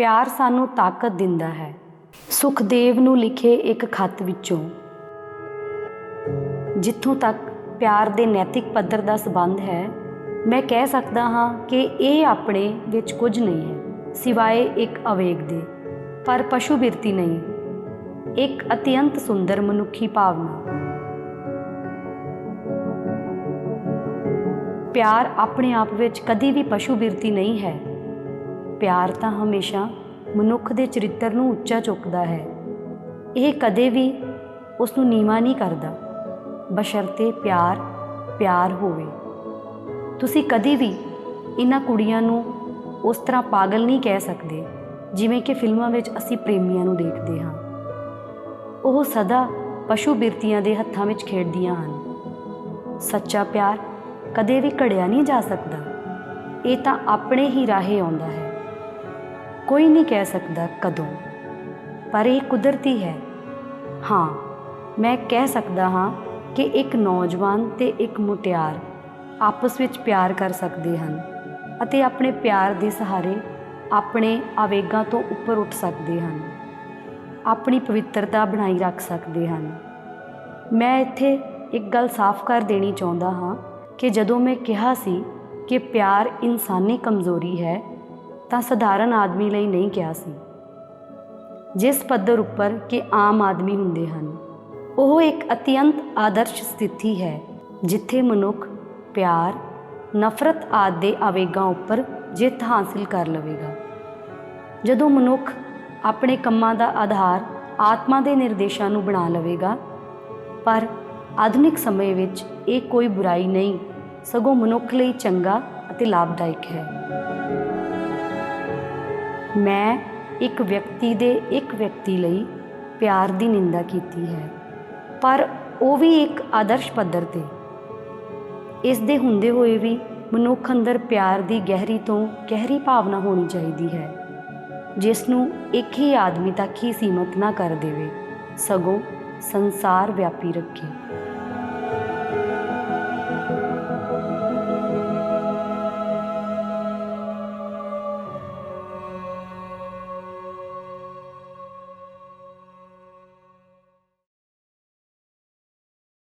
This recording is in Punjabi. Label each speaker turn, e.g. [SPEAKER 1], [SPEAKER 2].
[SPEAKER 1] ਪਿਆਰ ਸਾਨੂੰ ਤਾਕਤ ਦਿੰਦਾ ਹੈ। ਸੁਖਦੇਵ ਨੂੰ ਲਿਖੇ ਇੱਕ ਖੱਤ ਵਿੱਚੋਂ। ਜਿੱਥੋਂ ਤੱਕ ਪਿਆਰ ਦੇ ਨੈਤਿਕ ਪੱਧਰ ਦਾ ਸਬੰਧ ਹੈ, ਮੈਂ ਕਹਿ ਸਕਦਾ ਹਾਂ ਕਿ ਇਹ ਆਪਣੇ ਵਿੱਚ ਕੁਝ ਨਹੀਂ ਹੈ, ਸਿਵਾਏ ਇੱਕ ਅਵੇਗ ਦੇ। ਪਰ ਪਸ਼ੂ ਬਿਰਤੀ ਨਹੀਂ। ਇੱਕ ਅਤਿਅੰਤ ਸੁੰਦਰ ਮਨੁੱਖੀ ਭਾਵਨਾ। ਪਿਆਰ ਆਪਣੇ ਆਪ ਵਿੱਚ ਕਦੀ ਵੀ ਪਸ਼ੂ ਬਿਰਤੀ ਨਹੀਂ ਹੈ। ਪਿਆਰ ਤਾਂ ਹਮੇਸ਼ਾ ਮਨੁੱਖ ਦੇ ਚਰਿੱਤਰ ਨੂੰ ਉੱਚਾ ਚੁੱਕਦਾ ਹੈ। ਇਹ ਕਦੇ ਵੀ ਉਸ ਨੂੰ ਨੀਵਾਂ ਨਹੀਂ ਕਰਦਾ। ਬਸ਼ਰਤੇ ਪਿਆਰ ਪਿਆਰ ਹੋਵੇ। ਤੁਸੀਂ ਕਦੀ ਵੀ ਇਹਨਾਂ ਕੁੜੀਆਂ ਨੂੰ ਉਸ ਤਰ੍ਹਾਂ ਪਾਗਲ ਨਹੀਂ ਕਹਿ ਸਕਦੇ, ਜਿਵੇਂ ਕਿ ਫਿਲਮਾਂ ਵਿੱਚ ਅਸੀਂ ਪ੍ਰੇਮੀਆਂ ਨੂੰ ਦੇਖਦੇ ਹਾਂ। ਉਹ ਸਦਾ ਪਸ਼ੂ ਬਿਰਤੀਆਂ ਦੇ ਹੱਥਾਂ ਵਿੱਚ ਖੇਡਦੀਆਂ ਹਨ। ਸੱਚਾ ਪਿਆਰ ਕਦੇ ਵੀ ਘੜਿਆ ਨਹੀਂ ਜਾ ਸਕਦਾ। ਇਹ ਤਾਂ ਆਪਣੇ ਹੀ ਰਾਹੇ ਆਉਂਦਾ ਹੈ। ਕੋਈ ਨਹੀਂ ਕਹਿ ਸਕਦਾ ਕਦੋਂ, ਪਰ ਇਹ ਕੁਦਰਤੀ ਹੈ। ਹਾਂ, ਮੈਂ ਕਹਿ ਸਕਦਾ ਹਾਂ ਕਿ ਇੱਕ ਨੌਜਵਾਨ ਤੇ ਇੱਕ ਮੁਟਿਆਰ ਆਪਸ ਵਿੱਚ ਪਿਆਰ ਕਰ ਸਕਦੇ ਹਨ ਅਤੇ ਆਪਣੇ ਪਿਆਰ ਦੇ ਸਹਾਰੇ ਆਪਣੇ ਆਵੇਗਾਂ ਤੋਂ ਉੱਪਰ ਉੱਠ ਸਕਦੇ ਹਨ, ਆਪਣੀ ਪਵਿੱਤਰਤਾ ਬਣਾਈ ਰੱਖ ਸਕਦੇ ਹਨ। ਮੈਂ ਇੱਥੇ ਇੱਕ ਗੱਲ ਸਾਫ਼ ਕਰ ਦੇਣੀ ਚਾਹੁੰਦਾ ਹਾਂ ਕਿ ਜਦੋਂ ਮੈਂ ਕਿਹਾ ਸੀ ਕਿ ਪਿਆਰ ਇਨਸਾਨੀ ਕਮਜ਼ੋਰੀ ਹੈ ਤਾਂ ਸਧਾਰਨ ਆਦਮੀ ਲਈ ਨਹੀਂ ਕਿਹਾ ਸੀ। ਜਿਸ ਪੱਧਰ ਉੱਪਰ ਕਿ ਆਮ ਆਦਮੀ ਹੁੰਦੇ ਹਨ, ਉਹ ਇੱਕ ਅਤਿਅੰਤ ਆਦਰਸ਼ ਸਥਿਤੀ ਹੈ, ਜਿੱਥੇ ਮਨੁੱਖ ਪਿਆਰ, ਨਫ਼ਰਤ ਆਦਿ ਦੇ ਆਵੇਗਾਂ ਉੱਪਰ ਜਿੱਤ ਹਾਸਲ ਕਰ ਲਵੇਗਾ। ਜਦੋਂ ਮਨੁੱਖ ਆਪਣੇ ਕੰਮਾਂ ਦਾ ਆਧਾਰ ਆਤਮਾ ਦੇ ਨਿਰਦੇਸ਼ਾਂ ਨੂੰ ਬਣਾ ਲਵੇਗਾ, ਪਰ ਆਧੁਨਿਕ ਸਮੇਂ ਵਿੱਚ ਇਹ ਕੋਈ ਬੁਰਾਈ ਨਹੀਂ, ਸਗੋਂ ਮਨੁੱਖ ਲਈ ਚੰਗਾ ਅਤੇ ਲਾਭਦਾਇਕ ਹੈ। ਮੈਂ ਇੱਕ ਵਿਅਕਤੀ ਦੇ ਇੱਕ ਵਿਅਕਤੀ ਲਈ ਪਿਆਰ ਦੀ ਨਿੰਦਾ ਕੀਤੀ ਹੈ, ਪਰ ਉਹ ਵੀ ਇੱਕ ਆਦਰਸ਼ ਪੱਧਰ ਤੇ। ਇਸ ਦੇ ਹੁੰਦੇ ਹੋਏ ਵੀ ਮਨੁੱਖ ਅੰਦਰ ਪਿਆਰ ਦੀ ਗਹਿਰੀ ਤੋਂ ਗਹਿਰੀ ਭਾਵਨਾ ਹੋਣੀ ਚਾਹੀਦੀ ਹੈ ਜਿਸ ਨੂੰ ਇੱਕ ਹੀ ਆਦਮੀ ਤੱਕ ਹੀ ਸੀਮਤ ਨਾ ਕਰ ਦੇਵੇ, ਸਗੋਂ ਸੰਸਾਰ ਵਿਆਪੀ ਰੱਖੇ।